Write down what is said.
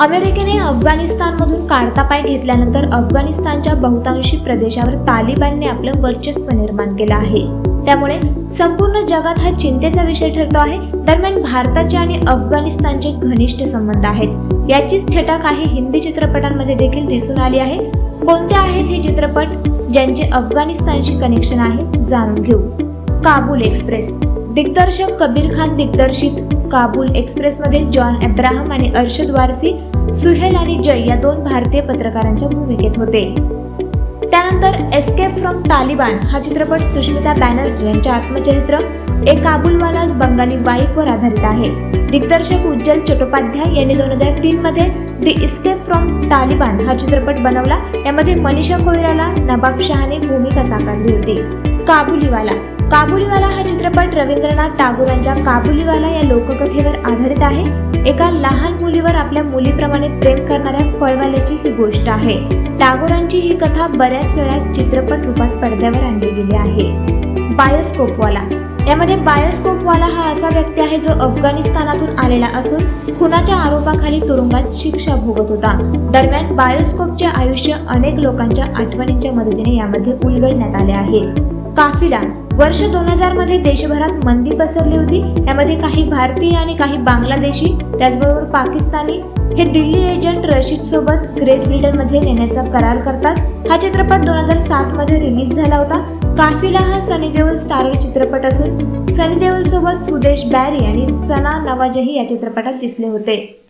अमेरिकेने अफगाणिस्तानमधून काढता पाय घेतल्यानंतर अफगाणिस्तानच्या बहुतांशी प्रदेशावर तालिबानने आपलं वर्चस्व निर्माण केलं आहे. त्यामुळे संपूर्ण जगात हा चिंतेचा विषय ठरतो आहे. दरम्यान भारताचे आणि अफगाणिस्तानचे घनिष्ठ संबंध आहेत. याचीच छटा काही हिंदी चित्रपटांमध्ये देखील दिसून आली आहे. कोणते आहेत हे चित्रपट ज्यांचे अफगाणिस्तानशी कनेक्शन आहे जाणून घेऊ. काबूल एक्सप्रेस. दिग्दर्शक कबीर खान दिग्दर्शित काबूल एक्सप्रेसमध्ये जॉन अब्राहम आणि अर्शद वारसी सुहेल आणि जय या दोन भारतीय पत्रकारांच्या भूमिकेत होते. त्यानंतर एस्केप फ्रॉम तालिबान हा चित्रपट सुष्मिता बॅनर्जी यांचे आत्मचरित्र ए काबुलवालाज बंगाली वाईफवर आधारित आहे. दिग्दर्शक उज्ज्वल चट्टोपाध्याय यांनी दोन हजार तीन मध्ये द इस्केप फ्रॉम तालिबान हा चित्रपट बनवला. यामध्ये मनीषा कोइराला नवाब शहाने भूमिका साकारली होती. काबुलीवाला. काबुलीवाला हा चित्रपट रवींद्रनाथ टागोरांच्या काबुलीवाला या लोककथेवर आधारित आहे. एका लहान मुलीवर आपल्या मुलीप्रमाणे प्रेम करणाऱ्या फळवाल्याची ही गोष्ट आहे. टागोरांची ही कथा बऱ्याच वेळा चित्रपट रूपात पडद्यावर आणली गेली आहे. बायोस्कोपवाला. यामध्ये बायोस्कोपवाला हा असा व्यक्ती आहे जो अफगाणिस्तानातून आलेला असून खुनाच्या आरोपाखाली तुरुंगात शिक्षा भोगत होता. दरम्यान बायोस्कोपचे आयुष्य अनेक लोकांच्या आठवणींच्या मदतीने यामध्ये उलगडण्यात आले आहे. काफिला वर्ष दोन हजारमध्ये देशभरात मंदी पसरली होती. यामध्ये काही भारतीय आणि काही बांगलादेशी त्याचबरोबर पाकिस्तानी हे दिल्ली एजंट रशीद सोबत ग्रेट ब्रिटनमध्ये नेण्याचा करार करतात. हा चित्रपट दोन हजार सात मध्ये रिलीज झाला होता. काफिला हा सनी देओल स्टारर चित्रपट असून सनी देओल सोबत सुदेश बॅरी आणि सना नवाजही या चित्रपटात दिसले होते.